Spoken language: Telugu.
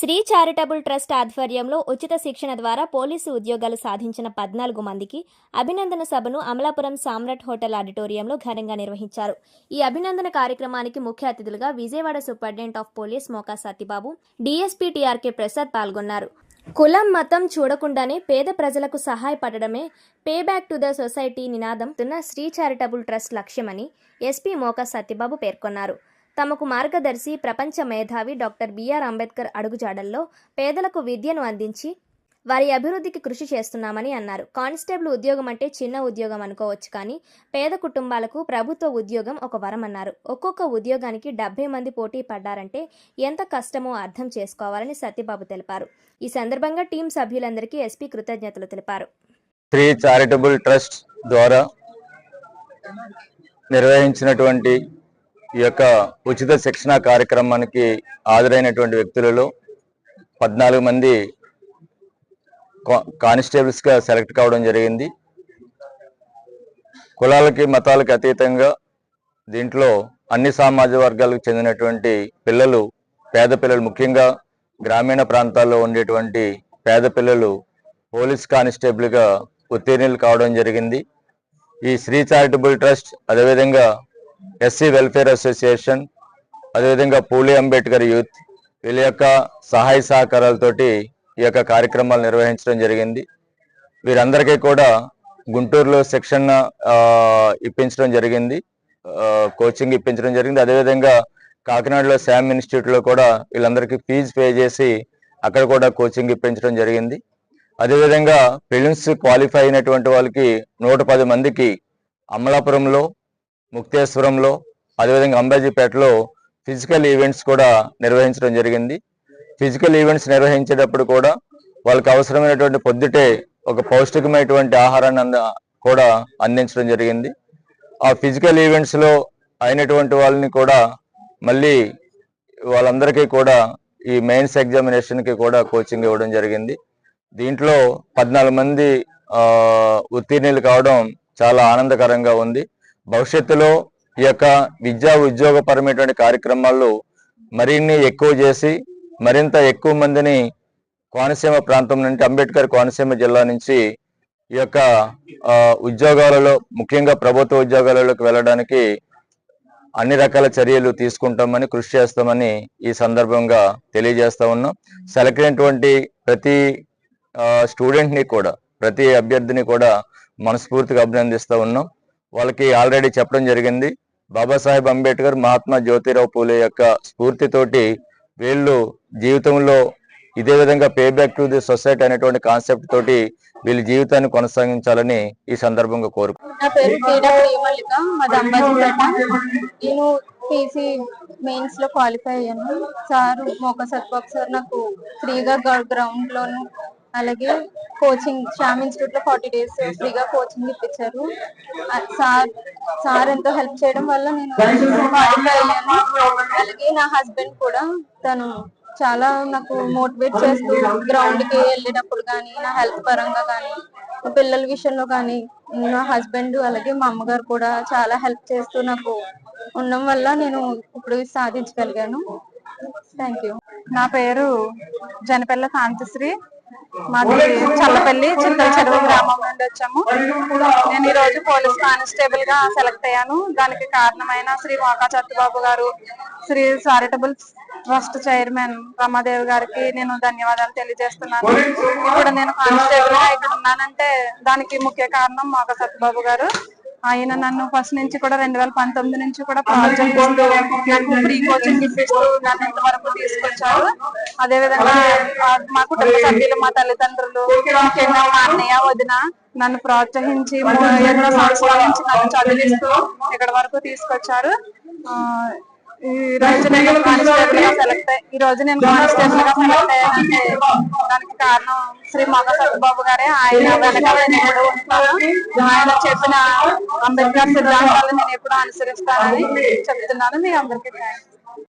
శ్రీ చారిటబుల్ ట్రస్ట్ ఆధ్వర్యంలో ఉచిత శిక్షణ ద్వారా పోలీసు ఉద్యోగాలు సాధించిన పద్నాలుగు మందికి అభినందన సభను అమలాపురం సామ్రాట్ హోటల్ ఆడిటోరియంలో ఘనంగా నిర్వహించారు. ఈ అభినందన కార్యక్రమానికి ముఖ్య అతిథులుగా Vijayawada superintendent of police Moka Satyababu DSP TRK Prasad పాల్గొన్నారు. కులం మతం చూడకుండానే పేద ప్రజలకు సహాయపడడమే pay back to the society నినాదం తున్న శ్రీ చారిటబుల్ ట్రస్ట్ లక్ష్యమని ఎస్పీ మోకా సత్యబాబు పేర్కొన్నారు. తమకు మార్గదర్శి ప్రపంచ మేధావి డాక్టర్ బిఆర్ అంబేద్కర్ అడుగుజాడల్లో పేదలకు విద్యను అందించి వారి అభివృద్ధికి కృషి చేస్తున్నామని అన్నారు. కానిస్టేబుల్ ఉద్యోగం అంటే చిన్న ఉద్యోగం అనుకోవచ్చు కానీ పేద కుటుంబాలకు ప్రభుత్వ ఉద్యోగం ఒక వరం అన్నారు. ఒక్కొక్క ఉద్యోగానికి డెబ్బై మంది పోటీ పడ్డారంటే ఎంత కష్టమో అర్థం చేసుకోవాలని సత్యబాబు తెలిపారు. ఈ సందర్భంగా టీం సభ్యులందరికీ ఎస్పీ కృతజ్ఞతలు తెలిపారు. శ్రీ చారిటబుల్ ట్రస్ట్ ద్వారా నిర్వహించినటువంటి ఈ యొక్క ఉచిత శిక్షణ కార్యక్రమానికి హాజరైనటువంటి వ్యక్తులలో పద్నాలుగు మంది కా- సెలెక్ట్ కావడం జరిగింది. కులాలకి మతాలకి అతీతంగా దీంట్లో అన్ని సామాజిక వర్గాలకు చెందినటువంటి పిల్లలు పేద పిల్లలు ముఖ్యంగా గ్రామీణ ప్రాంతాల్లో ఉండేటువంటి పేద పిల్లలు పోలీస్ కానిస్టేబుల్గా ఉత్తీర్ణులు కావడం జరిగింది. ఈ శ్రీ చారిటబుల్ ట్రస్ట్ అదేవిధంగా ఎస్సీ వెల్ఫేర్ అసోసియేషన్ అదేవిధంగా పూలే అంబేద్కర్ యూత్ వీళ్ళ యొక్క సహాయ సహకారాలతోటి ఈ యొక్క కార్యక్రమాలు నిర్వహించడం జరిగింది. వీరందరికీ కూడా గుంటూరులో శిక్షణ ఇప్పించడం జరిగింది. కోచింగ్ ఇప్పించడం జరిగింది. అదేవిధంగా కాకినాడలో శామ్ ఇన్స్టిట్యూట్లో కూడా వీళ్ళందరికీ ఫీజు పే చేసి అక్కడ కూడా కోచింగ్ ఇప్పించడం జరిగింది. అదేవిధంగా ప్రిలిమ్స్ క్వాలిఫై అయినటువంటి వాళ్ళకి నూట పది మందికి అమలాపురంలో ముక్తేశ్వరంలో అదేవిధంగా అంబాజీపేటలో ఫిజికల్ ఈవెంట్స్ కూడా నిర్వహించడం జరిగింది. ఫిజికల్ ఈవెంట్స్ నిర్వహించేటప్పుడు కూడా వాళ్ళకి అవసరమైనటువంటి పొద్దుటే ఒక పౌష్టికమైనటువంటి ఆహారాన్ని అంద కూడా అందించడం జరిగింది. ఆ ఫిజికల్ ఈవెంట్స్లో అయినటువంటి వాళ్ళని కూడా మళ్ళీ వాళ్ళందరికీ కూడా ఈ మెయిన్స్ ఎగ్జామినేషన్కి కూడా కోచింగ్ ఇవ్వడం జరిగింది. దీంట్లో పద్నాలుగు మంది ఉత్తీర్ణులు కావడం చాలా ఆనందకరంగా ఉంది. భవిష్యత్తులో ఈ యొక్క విద్యా ఉద్యోగపరమైనటువంటి కార్యక్రమాలు మరిన్ని ఎక్కువ చేసి మరింత ఎక్కువ మందిని కోనసీమ ప్రాంతం నుండి అంబేద్కర్ కోనసీమ జిల్లా నుంచి ఈ యొక్క ఉద్యోగాలలో ముఖ్యంగా ప్రభుత్వ ఉద్యోగాలలోకి వెళ్ళడానికి అన్ని రకాల చర్యలు తీసుకుంటామని కృషి చేస్తామని ఈ సందర్భంగా తెలియజేస్తా ఉన్నాం. సెలెక్ట్ అయినటువంటి ప్రతి స్టూడెంట్ని కూడా ప్రతి అభ్యర్థిని కూడా మనస్ఫూర్తిగా అభినందిస్తూ ఉన్నాం. వాళ్ళకి ఆల్రెడీ చెప్పడం జరిగింది. బాబాసాహెబ్ అంబేద్కర్ మహాత్మా జ్యోతిరావు పూలే యొక్క స్ఫూర్తితోటి వీళ్ళు జీవితంలో ఇదే విధంగా pay back to the society అనేటువంటి కాన్సెప్ట్ తోటి వీళ్ళ జీవితాన్ని కొనసాగించాలని ఈ సందర్భంగా కోరుకు నా పేరు నేను పీసీ మెయిన్స్లో క్వాలిఫై అయ్యాను. సార్ మోక సత్బాబు సార్ నాకు ఫ్రీగా గ్రౌండ్ లోను అలాగే కోచింగ్ శ్యామ్ ఇన్స్టిట్యూట్లో ఫార్టీ డేస్ ఫ్రీగా కోచింగ్ ఇప్పించారు. సార్ సార్ ఎంతో హెల్ప్ చేయడం వల్ల నేను అయ్యాను అలాగే నా హస్బెండ్ కూడా తను చాలా నాకు మోటివేట్ చేస్తూ గ్రౌండ్కి వెళ్ళేటప్పుడు కానీ నా హెల్త్ పరంగా కానీ పిల్లల విషయంలో కానీ నా హస్బెండ్ అలాగే మా అమ్మగారు కూడా చాలా హెల్ప్ చేస్తూ నాకు ఉండడం వల్ల నేను ఇప్పుడు సాధించగలిగాను. థ్యాంక్ యూ నా పేరు జనపల్ల కాంతిశ్రీ. మాది చల్లపల్లి చింతల చెరువు గ్రామం నుండి వచ్చాము. నేను ఈ రోజు పోలీస్ కానిస్టేబుల్గా సెలెక్ట్ అయ్యాను. దానికి కారణమైన శ్రీ మోకా చత్తుబాబు గారు Shri charitable trust chairman Ramadevi గారికి నేను ధన్యవాదాలు తెలియజేస్తున్నాను. ఇప్పుడు నేను కానిస్టేబుల్గా ఇక్కడ ఉన్నానంటే దానికి ముఖ్య కారణం మోకా సత్యబాబు గారు. ఆయన నన్ను ఫస్ట్ నుంచి కూడా రెండు వేల పంతొమ్మిది నుంచి కూడా ప్రోత్సహిస్తూ నాకు ఫ్రీ కోచింగ్ ఇప్పిస్తూ నన్ను ఇంతవరకు తీసుకొచ్చారు. అదే విధంగా మా కుటుంబ సభ్యులు మా తల్లిదండ్రులు ముఖ్యంగా మా అన్నయ్య వదిన నన్ను ప్రోత్సహించి ఎన్నో సంవత్సరాల నుంచి నన్ను చదివిస్తూ ఇక్కడ వరకు తీసుకొచ్చారు. ఆ, ఈ రోజు నేను కానిస్టేబుల్గా సెలెక్ట్ ఈ రోజు నేను కానిస్టేబుల్గా సెలెక్ట్ అయ్యానంటే దానికి కారణం శ్రీ మగ సత్యబాబు గారే. ఆయన వెనకాల నేను ఎప్పుడూ ఉంటాను. ఆయన చెప్పిన అంబేద్కర్ సిద్ధాంతాలు నేను ఎప్పుడూ అనుసరిస్తానని చెప్తున్నాను. మీ అందరికీ